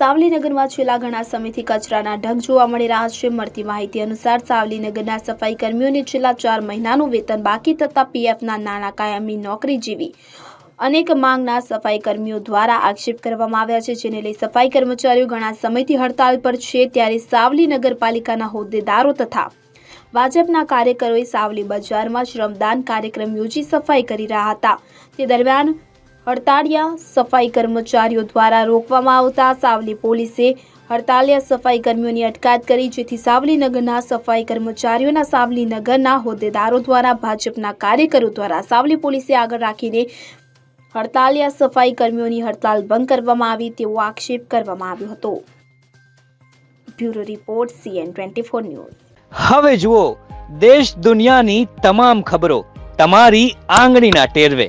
સાવલીનગરમાં છેલ્લા ઘણા સમયથી કચરાના ઢગ જોવા મળી રહ્યા છે. મળતી માહિતી અનુસાર સાવલીનગરના સફાઈ કર્મીઓને છેલ્લા ચાર મહિનાનું વેતન બાકી થતાં પીએફના નાણાં કાયમી નોકરી જેવી અનેક માંગના સફાઈ કર્મીઓ દ્વારા આક્ષેપ કરવામાં આવ્યા છે, જેને લઈ સફાઈ કર્મચારીઓ ઘણા સમયથી હડતાળ પર છે. ત્યારે સાવલી નગરપાલિકાના હોદ્દેદારો તથા ભાજપના કાર્યકરોએ સાવલી બજારમાં શ્રમદાન કાર્યક્રમ યોજી સફાઈ કરી રહ્યા હતા. તે દરમિયાન હડતાળિયા સફાઈ કર્મચારીઓ દ્વારા રોકવામાં આવતા સાવલી પોલીસે હડતાળિયા સફાઈ કર્મીઓની અટકાયત કરી, જેથી સાવલી નગરના સફાઈ કર્મચારીઓના સાવલી નગરના હોદ્દેદારો દ્વારા ભાજપના કાર્યકરો દ્વારા સાવલી પોલીસે આગળ રાખીને હડતાળિયા સફાઈ કર્મીઓની હડતાળ બંધ કરવામાં આવી તેવો આક્ષેપ કરવામાં આવ્યો હતો. Bureau report, CN twenty four news. હવે જુઓ, દેશ દુનિયાની તમામ ખબરો તમારી આંગળીના ટેરવે.